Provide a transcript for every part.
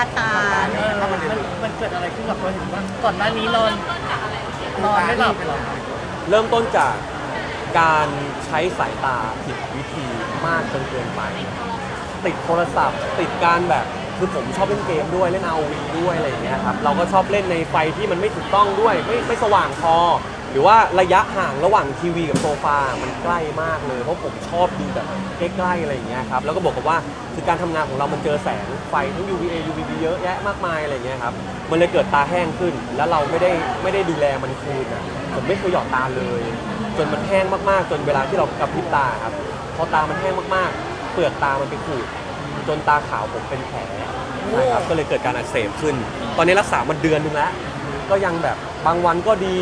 าตาเออมันมันเกิดอะไรขึ้นกับเราถึงว่าก่อนหน้านี้นอนนอนไม่หลับเหรอเริ่มต้นจากการใช้สายตาผิดวิธีมากจนเกินไป ติดโทรศัพท์ ติดการแบบคือผมชอบเล่นเกมด้วยเล่น ROV ด้วยอะไรอย่างเงี้ยครับเราก็ชอบเล่นในไฟที่มันไม่ถูกต้องด้วยไม่ไม่สว่างพอ หรือว่าระยะห่างระหว่างทีวีกับโซฟา มันใกล้มากเลย เพราะผมชอบดูแบบใกล้ๆอะไรอย่างเงี้ยครับ แล้วก็บอกกับว่าคือการทำงานของเรามันเจอแสงไฟทั้ง UVA UVB เยอะแยะมากมายอะไรอย่างเงี้ยครับ มันเลยเกิดตาแห้งขึ้น แล้วเราไม่ได้ไม่ได้ดูแลมันคืนอะ ผมไม่เคยหยอดตาเลย จนมันแห้งมากๆ จนเวลาที่เรากระพริบตาครับ พอตามันแห้งมากๆ เปลือกตามันไปขูด จนตาขาวผมเป็นแผล ใช่ครับก็เลยเกิดการอักเสบขึ้น ตอนนี้รักษามาเดือนหนึงแล้ว ก็ยังแบบ บางวันก็ดี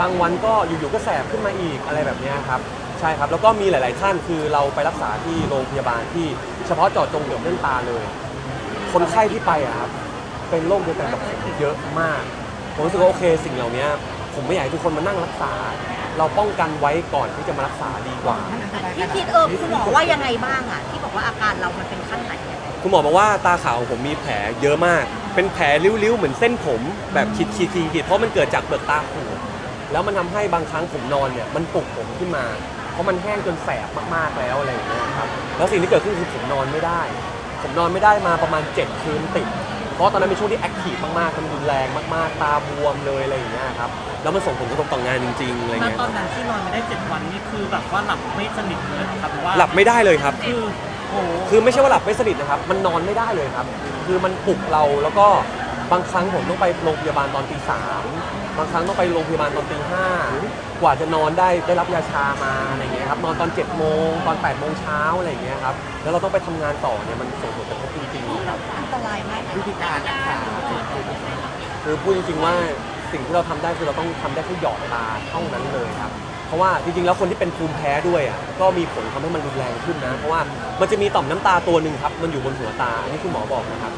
บางวันก็อยู่ๆก็แสบขึ้นมาอีกอะไรแบบเนี้ยครับใช่ครับแล้วก็มีหลาย ๆ ท่านคือเราไปรักษาที่โรงพยาบาลที่เฉพาะเจาะจงเกี่ยวกับเรื่องตาเลย คนไข้ที่ไปอะครับเป็นโรคเดียวกันกับผมเยอะมาก ผมรู้สึกว่าโอเคสิ่งเหล่านี้ผมไม่อยากให้ทุกคนมานั่งรักษา เราป้องกันไว้ก่อนที่จะมารักษาดีกว่าพี่คิดเออคุณหมอว่ายังไงบ้างอะ ที่บอกว่าอาการเรามันเป็นขั้นไหน คุณหมอบอกว่าตาขาวของผมมีแผลเยอะมาก เป็นแผลริ้วๆ เหมือนเส้นผมแบบขีดขีดขีดขีดเพราะมันเกิดจากเปลือกตาขูดแล้วมันทำให้บางครั้งผมนอนเนี่ยมันปลุกผมขึ้นมา เพราะมันแห้งจนแสบมากๆแล้วอะไรอย่างเงี้ยครับแล้วสิ่งที่เกิดขึ้นคือผมนอนไม่ได้ ผมนอนไม่ได้มาประมาณ 7 คืนติด เพราะตอนนั้นเป็นช่วงที่แอคทีฟมากๆมันรุนแรงมากๆ ตาบวมเลยอะไรอย่างเงี้ยครับแล้วมันส่งผลกระทบต่องานจริงๆอะไรณเงี้ยตอนนั้นที่นอนไม่ได้เจ็ดวันนี่คือแบบว่าหลับไม่สนิทเลยครับว่าหลับไม่ได้เลยครับ คือโอ้โห คือไม่ใช่ว่าหลับไม่สนิทนะครับ มันนอนไม่ได้เลยครับ คือมันปลุกเราแล้วก็บางครั้งผมต้องไปโรงพยาบาลตอนตีสามบางครั้งต้องไปโรงพยาบาลตอนตีห้ากว่าจะนอนได้ได้รับยาชามาอะไรอย่างเงี้ยครับนอนตอน7จ็ดโมงตอน8ปดโมงเช้าอะไรอย่างเงี้ยครับแล้วเราต้องไปทำงานต่อเนี่ยมันส่งผลกระทบจริงๆครับ อันตรายมากวิธีการรักษาคือพูดจริงๆว่าสิ่งที่เราทำได้คือเราต้องทำได้แค่หยอดตาเท่านั้นเลยครับเพ ราะว่าจริงๆแล้วคนที่เป็นภูมิแพ้ด้วยอะก็มีผลทำให้มันรุนแรงขึ้นนะ เพราะว่ามันจะมีต่อมน้ำตาตัวหนึ่งครับมันอยู่บนหัวตาอันนี่คุณหมอบอกนะครับ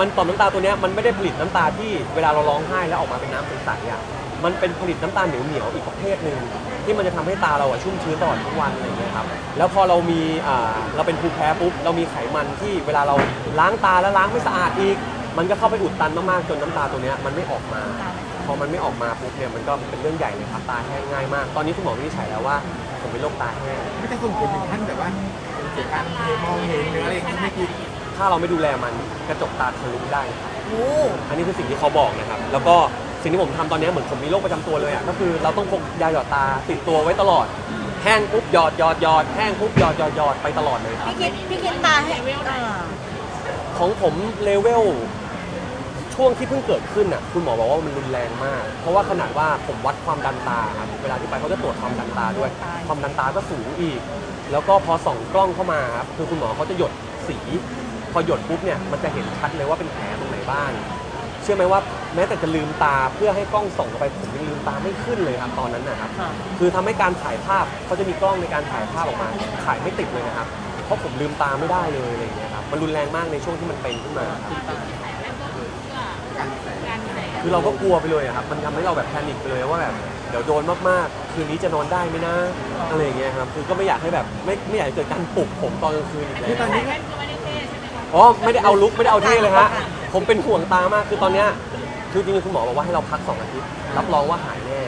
มันต่อมน้ำตาตัวเนี้ยมันไม่ได้ผลิตน้ำตาที่เวลาเราร้องไห้แล้วออกมาเป็นน้ำใสๆอะมันเป็นผลิตน้ำตาเหนียวๆอีกประเภทหนึ่งที่มันจะทำให้ตาเราอะชุ่มชื้นตลอดทั้งวันอะไรอย่างเงี้ยครับแล้วพอเรามีอ่าเราเป็นภูมิแพ้ปุ๊บเรามีไขมันที่เวลาเราล้างตาแล้วล้างไม่สะอาดอีก มันก็เข้าไปอุดตันมากๆจนน้ำตาตัวเนี้ยมันไม่ออกมา พอมันไม่ออกมาปุ๊บเนี่ยมันก็เป็นเรื่องใหญ่เลยครับตาแห้งง่ายมาก ตอนนี้คุณหมอวินิจฉัยแล้วว่าผมเป็นโรคตาแห้งไม่จะส่งผลถึงขั้นแบบว่าเสียการมองเห็นหรืออะไรอย่างนี้ไม่คิดถ้าเราไม่ดูแลมันกระจกตาทะลุได้โอ้อันนี้คือสิ่งที่เขาบอกนะครับ แล้วก็สิ่งที่ผมทำตอนนี้เหมือนผมมีโรคประจำตัวเลยอะก็คือเราต้องพกยาหยอดตาติดตัวไว้ตลอด แห้งปุ๊บหยอดหยอดหยอดแห้งปุ๊บหยอดหยอดหยอดไปตลอดเลยครับพี่คิดพี่คิดตาให้อ่าของผมเลเวล ช่วงที่เพิ่งเกิดขึ้นอะคุณหมอบอกว่ามันรุนแรงมาก เพราะว่าขนาดว่าผมวัดความดันตาครับเวลาที่ไปเขาจะตรวจความดันตาด้วย ความดันตาก็สูงอีก แล้วก็พอส่องกล้องเข้ามาครับคือคุณหมอเขาจะหยดสี พอหยดปุ๊บเนี่ยมันจะเห็นชัดเลยว่าเป็นแผลตรงไหนบ้างเชื่อไหมว่าแม้แต่จะลืมตาเพื่อให้กล้องส่องเข้าไปผมยังลืมตาไม่ขึ้นเลยครับตอนนั้นนะครับค่ะคือทำให้การถ่ายภาพเขาจะมีกล้องในการถ่ายภาพออกมาถ่ายไม่ติดเลยนะครับ เพราะผมลืมตาไม่ได้เลยอะไรอย่างเงี้ยครับมันรุนแรงมากในช่วงที่มันเป็นขึ้นมาครับ คือเราก็กลัวไปเลยอะครับ มันทำให้เราแบบแพนิคไปเลยว่าแบบเดี๋ยวโดนมากๆ คืนนี้จะนอนได้ไหมนะอะไรอย่างเงี้ยครับ คือก็ไม่อยากให้แบบไม่ไม่อยากให้เกิดการปลุกผมตอนกลางคืนอีกแล้คือตอนวนี้อ๋อไม่ได้เอาลุกไม่ได้เอาเท่เลยฮะผมเป็นห่วงตามากคือตอนเนี้ยคือจริงๆคุณหมอบอกว่าให้เราพัก 2 อาทิตย์ รับรองว่าหายแน่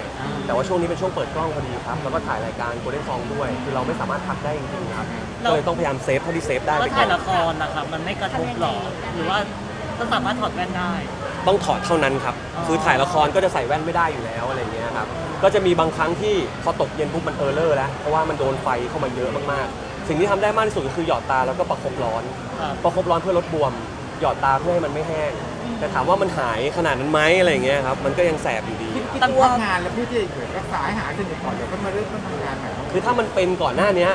แต่ว่าช่วงนี้เป็นช่วงเปิดกล้องพอดีครับ แล้วก็ถ่ายรายการโกลเด้นซองด้วย คือเราไม่สามารถพักได้จริงๆครับก็เลยต้องพยายามเซฟเท่าที่เซฟได้แล้วไปก่ถ่าอยนละครนะครับ มันไม่กระทบหรอหรือว่าก็สามารถถอดแว่นได้ ต้องถอดเท่านั้นครับอ๋อคือถ่ายละครก็จะใส่แว่นไม่ได้อยู่แล้วอะไรเงี้ยครับก็จะมีบางครั้งที่พอตกเย็นปุ๊บมันเออร์เลอร์แล้วเพราะว่ามันโดนไฟเข้ามาเยอะมากๆ สิ่งที่ทำได้มากที่สุดก็คือหยอดตาแล้วก็ประคบร้อนครับประคบร้อนเพื่อลดบวม หยอดตาเพื่อให้มันไม่แห้ง แต่ถามว่ามันหายขนาดนั้นไหมอะไรอย่างเงี้ยครับมันก็ยังแสบอยู่ดีคิดครับคิดว่างานแล้วพี่ที่เกิดรักษาให้หายสนิทก่อนเดี๋ยวก็มาเริ่มต้นทำงานใหม่คือถ้ามันเป็นก่อนหน้าเนี้ย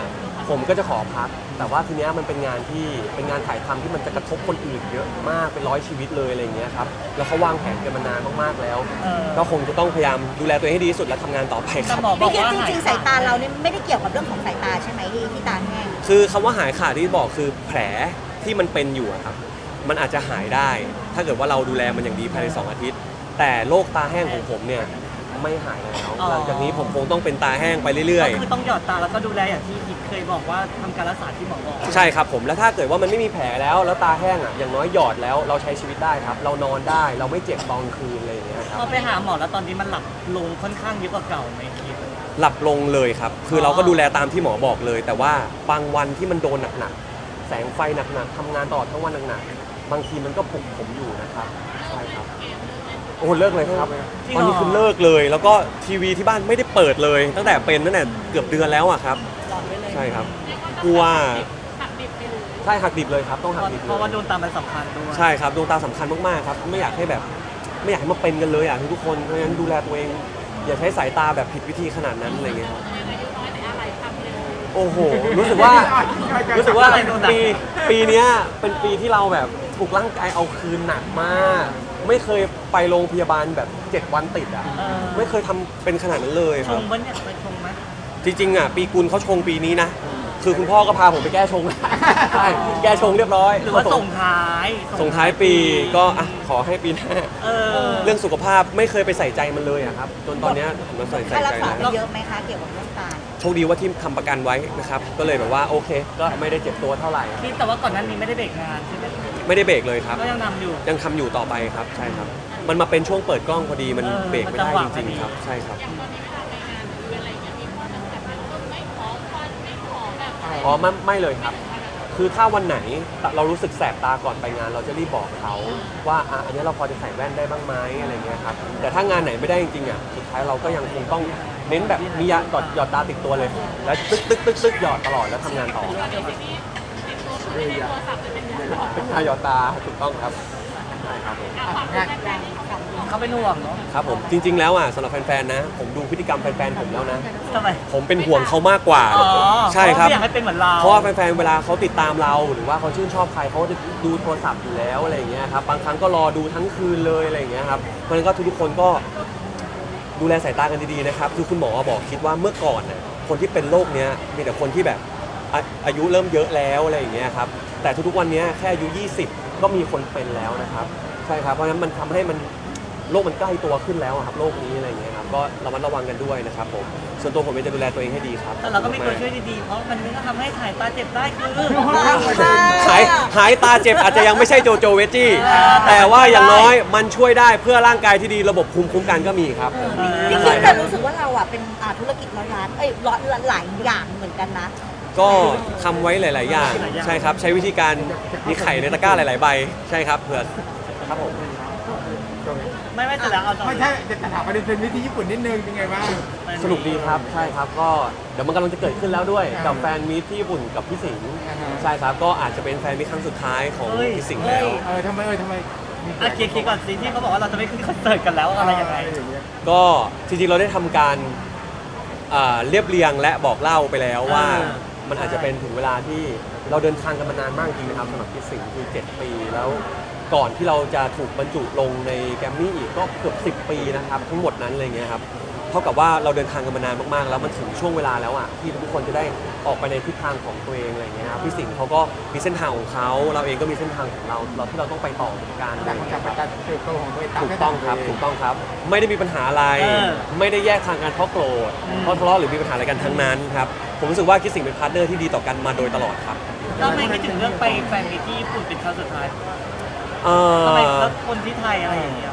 ผมก็จะขอพัก แต่ว่าทีเนี้ยมันเป็นงานที่เป็นงานถ่ายทำที่มันจะกระทบคนอื่นเยอะมากเป็นร้อยชีวิตเลยอะไรอย่างเงี้ยครับแล้วเขาวางแผนกันมานานมากๆแล้ว เออ ก็คงจะต้องพยายามดูแลตัวเองให้ดีที่สุดและทำงานต่อไปคแต่รับ หมอบอกพี่คิดว่าจหายริงๆ สายตาเราเนี่ยไม่ได้เกี่ยวกับเรื่องของสายตาใช่ไหมที่ที่ตาแห้ง คือคำว่าหายขาดที่บอกคือแผลที่มันเป็นอยู่อะครับ มันอาจจะหายได้ ถ้าเกิดว่าเราดูแลมันอย่างดีภายใน 2 อาทิตย์ แต่โรคตาแห้งของผมเนี่ยไม่หายแล้ว อ๋อ หลังจากนี้ผมคงต้องเป็นตาแห้งไปเรื่อยก็คือต้องหยอดตาแล้วก็ดูแลอย่างที่พิก เคยบอกว่าทำการรักษาที่หมอบอกๆใช่ครับผมแล้วถ้าเกิดว่ามันไม่มีแผลแล้วแล้วตาแห้งอะอย่างน้อยหยอดแล้วเราใช้ชีวิตได้ครับ เรานอนได้เราไม่เจ็บตอนคืนอะไรอย่างเงี้ยครับพอไปหาหมอแล้วตอนนี้มันหลับลงค่อนข้างเยอะกว่าเก่าไหมคิด หลับลงเลยครับ คือเราก็ดูแลตามที่หมอบอกเลย แต่ว่าบางวันที่มันโดนหนักๆแสงไฟหนักๆทำงานตลอดทั้งวันหนักๆบางทีมันก็ปลุกผมอยู่นะครับใช่ครับโอ้เลิกเลยครับจริงตอนเหรอนี้คือเลิกเลย แล้วก็ทีวีที่บ้านไม่ได้เปิดเลย ตั้งแต่เป็นตั้งแต่เกือบเดือนแล้วอะครับใช่ครับกลัวใช่หักดิบเลยครับต้องหักดิบเพเลราะว่ายโดนตามมันสำคัญด้วยใช่ครับดวงตาสำคัญมากๆครับไม่อยากให้แบบไม่อยากให้มาเป็นกันเลยอะทุกคนเพราะฉะนั้นดูแลตัวเอง อย่าใช้สายตาแบบผิดวิธีขนาดนั้นอะไรเงี้ยครับโอ้โหรู้สึกว่า รู้สึกว่าปีปีเนี้ยเป็นปีที่เราแบบถูกร่างกายเอาคืนหนักมาก ไม่เคยไปโรงพยาบาลแบบ 7 วันติดอะ เออไม่เคยทำเป็นขนาดนั้นเลยชครับ งปะเนี่ยไปชงไหม จริงๆอะปีกุลเขาชงปีนี้นะ คือคุณพ่อก็พาผมไปแก้ชง ใช่แก้ชงเรียบร้อยหรือว่าส่งท้ายส่งท้ายปีก็อะขอให้ปีหน้าเออเรื่องสุขภาพไม่เคยไปใส่ใจมันเลยอะครับจนตอนเนี้ยผมมาใส่ใส่ค่ารัใจกษาแล้วไปเยอะไหมคะเกี่ยวกับเรื่องตาโชคดีว่าที่ทำประกันไว้นะครับก็เลยแบบว่าโอเค ก็ไม่ได้เจ็บตัวเท่าไหร่ ที่แต่ว่าก่อนหนั้นนี้ไม่ได้เบรกงานใช่ไหมไม่ได้เบรกเลยครับ ก็ยังนำอยู่ ยังทำอยู่ต่อไปครับใช่ครับ มันมาเป็นช่วงเปิดกล้องพอดีมันเออเบรกไม่ได้มันจังหวะจริงพอดี ๆครับใช่ครับอ๋อ ไม่ไม่เลยครับ คือถ้าวันไหนเรารู้สึกแสบตาก่อนไปงาน เราจะรีบบอกเขาว่าอะอันนี้เราพอจะใส่แว่นได้บ้างไหมอะไรเงี้ยครับแต่ถ้างานไหนไม่ได้จริงๆอะสุดท้ายเราก็ยังคงต้องเน้นแบบมียาหยอดหยอดตาติดตัวเลย แล้วตึ๊กตึ๊กตึ๊กตึ๊กหยอดตลอดแล้วทำงานต่อเป็นยาหยอดตาถูกต้องครับใช่ครับผม งาน เขาเป็นห่วงเนาะครับผมจริง ๆ แล้วอะสำหรับแฟนๆนะ ผมดูพฤติกรรมแฟนๆผมแล้วนะ ทำไมผมเป็นห่วงเขามากกว่า อ๋อใช่ครับ เขาไม่อยากให้เป็นเหมือนเราเพราะว่าแฟนๆ เวลาเขาติดตามเรา หรือว่าเขาชื่นชอบใครเขาจะดูโทรศัพท์อยู่แล้วอะไรอย่างเงี้ยครับ บางครั้งก็รอดูทั้งคืนเลยอะไรอย่างเงี้ยครับเพราะฉะนั้นก็ทุกๆ คนก็ดูแลสายตากันดีๆ นะครับ คือคุณหมอบอกคิดว่าเมื่อก่อนน่ะคนที่เป็นโรคเนี้ยมีแต่คนที่แบบอาอายุเริ่มเยอะแล้วอะไรอย่างเงี้ยครับ แต่ทุกๆ วันเนี้ยแค่อายุ 20 ก็มีคนเป็นแล้วนะครับ ใช่ครับ เพราะฉะนั้นมันทำให้มัน โรคมันใกล้ตัวขึ้นแล้วอะครับโรคนี้อะไรอย่างเงี้ยครับก็ระมัดระวังกันด้วยนะครับผมส่วนตัวผมเองจะดูแลตัวเองให้ดีครับแต่เราก็มีตัวช่วยดีๆ เพราะมันก็ทำให้ถ่ายตาเจ็บได้คือหายหายตาเจ็บอาจจะยังไม่ใช่โจโจเวจจี้อ่าแต่ว่าอย่างน้อยมันช่วยได้เพื่อร่างกายที่ดีระบบภูมิคุ้มกันก็มีครับจริงใช่ๆคแต่รับรู้สึกว่าเราอะเป็นอ่าธุรกิจร้อยล้านเอ้ยร้อยหลายอย่างเหมือนกันนะ ก็ทำไว้หลาย ๆ อย่างใช่ครับ ใช้วิธีการมีไข่ในตะกร้าหลาย ๆ ใบ ใช่ครับเผื่อครับผม ไม่ไม่แต่แล้วเอาตรงไม่ใช่จะถามประเด็นเป็นวิธีญี่ปุ่นนิดนึงเป็นไงบ้าง สนุกดีครับใช่ครับก็เดี๋ยวมันกำลังจะเกิดขึ้นแล้วด้วย กับแฟนมีตที่ญี่ปุ่นกับพี่สิงห์อ่าฮะ ใช่ครับก็อาจจะเป็นแฟนมีตครั้งสุดท้ายของพี่สิงห์แล้วเออทำไมเออทำไมมีอะเคลียร์เคลียร์ก่อนสิที่เขาบอกว่าเราจะไม่ขึ้นคอนเสิร์ตกันแล้วอะไรยังไงอย่างเงี้ย ก็จริงๆเราได้ทำการอ่าเรียบเรียงและบอกเล่าไปแล้วว่า อ่ามันอาจจะเป็นถึงเวลาที่เราเดินทางกันมานานมากจริงนะครับสำหรับพี่สิงห์คือ 7 ปีแล้ว ก่อนที่เราจะถูกบรรจุลงในแกรมมี่อีกก็เกือบ10 ปีนะครับทั้งหมดนั้นอะไรเงี้ยครับเท่ากับว่าเราเดินทางกันมานานมากๆ แล้วมันถึงช่วงเวลาแล้วอะที่ทุกคนจะได้ออกไปในทิศทางของตัวเองอะไรเงี้ยครับพี่สิงห์เขาก็มีเส้นทางของเขาเราเองก็มีเส้นทางของเราเราที่เราต้องไปต่อเหมือนกันจากจากการเติบโตของตัวเองามถูกต้องครับ ถูกต้องครับ ไม่ได้มีปัญหาอะไร เออไม่ได้แยกทางกันเพราะโกรธ อืม เพราะทะเลาะหรือมีปัญหาอะไรกันทั้งนั้นครับ ผมรู้สึกว่าคิดสิ่งเป็นพาร์ทเนอร์ที่ดีต่อกันมาโดยตลอดครับ เราไม่คิดถึงเรื่องไปแฟนมีตที่ญี่ปุ่นเป็นครั้งสุดท้าย เอ่ทำไมอแล้วคนที่ไทยอะไรอย่างเงี้ย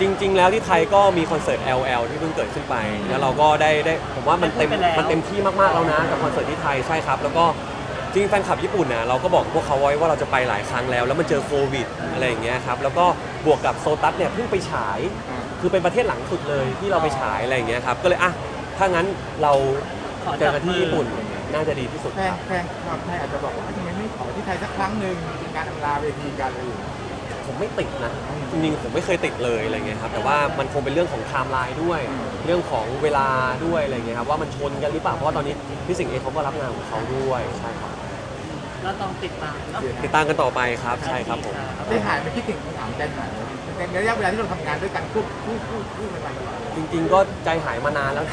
จริง ๆ แล้วที่ไทยก็มีคอนเสิร์ต LL ที่เพิ่งเกิดขึ้นไป แล้วเราก็ได้ได้ผมว่ามันเต็มได้พูดไปแล้ว มันเต็มที่มากๆแล้วนะกับคอนเสิร์ตที่ไทยใช่ครับ แล้วก็จริงๆแฟนคลับญี่ปุ่นนะเราก็บอกพวกเขาไว้ว่าเราจะไปหลายครั้งแล้ว แล้วมันเจอโควิดอะไรอย่างเงี้ยครับแล้วก็บวกกับโซตัสเนี่ยเพิ่งไปฉาย คือเป็นประเทศหลังสุดเลยที่เราไปฉายอะไรอย่างเงี้ยครับก็เลยอะถ้างั้นเราขอเจจัอบกันที่มือญี่ปุ่น น่าจะดีที่สุดแฟคนรับ แฟนความไทยอาจจะบอกว่าทำไมไม่ขอที่ไทยสักครั้งหนึ่งเป็นการอำลาเวทีกันอะไรอย่างเงี้ย ผมไม่ติดนะ จริงๆผมไม่เคยติดเลยอะไรเงี้ยครับแต่ว่ามันคงเป็นเรื่องของไทม์ไลน์ด้วยเรื่องของเวลาด้วยอะไรเงี้ยครับว่ามันชนกันหรือเปล่าเพราะว่าตอนนี้พี่สิงห์เองเขาก็รับงานของเขาด้วยใช่ครับเราต้องติดตามเนาะ ติดตามกันต่อไปครับใช่ครับผมได้หายไปคิดถึงถามใจหายในระยะเวลาที่เราทำงานด้วยกันคู่คู่คู่คู่กันมาตลอดจริง ๆ ก็ใจหายมานานแล้ว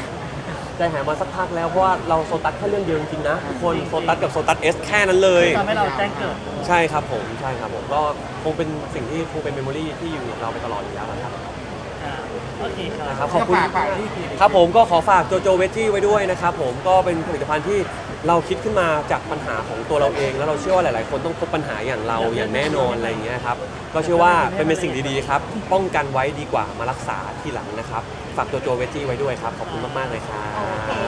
ใจหายมาสักพักแล้วเพราะว่าเราโซตัสแค่เรื่องเดียวจริงๆนะทุกคนโซตัสกับโซตัสเอสแค่นั้นเลย ทำให้เราแจ้งเกิด ใช่ครับผมใช่ครับผมก็คงเป็นสิ่งที่คงเป็นเมมโมรีที่อยู่กับเราไปตลอดอยู่แล้วนะครับคครับโอเคคนะครัรับบขอบคุณ ฝากฝากที่ทีนึงครับผมก็ขอฝากโจโจเวจจี้ไว้ด้วยนะครับผมก็เป็นผลิตภัณฑ์ที่ เราคิดขึ้นมาจากปัญหาของตัวเราเอง แล้วเราเชื่อว่าหลาย ๆ คนต้องพบปัญหาอย่างเราอย่างแน่นอนอะไรอย่างเงี้ยครับก็เชื่อว่าเป็นเป็นสิ่งดี ๆ ครับ ป้องกันไว้ดีกว่ามารักษาทีหลังนะครับ ฝากโจโจเวจจี้ไว้ด้วยครับ ขอบคุณมาก ๆ เลยครับ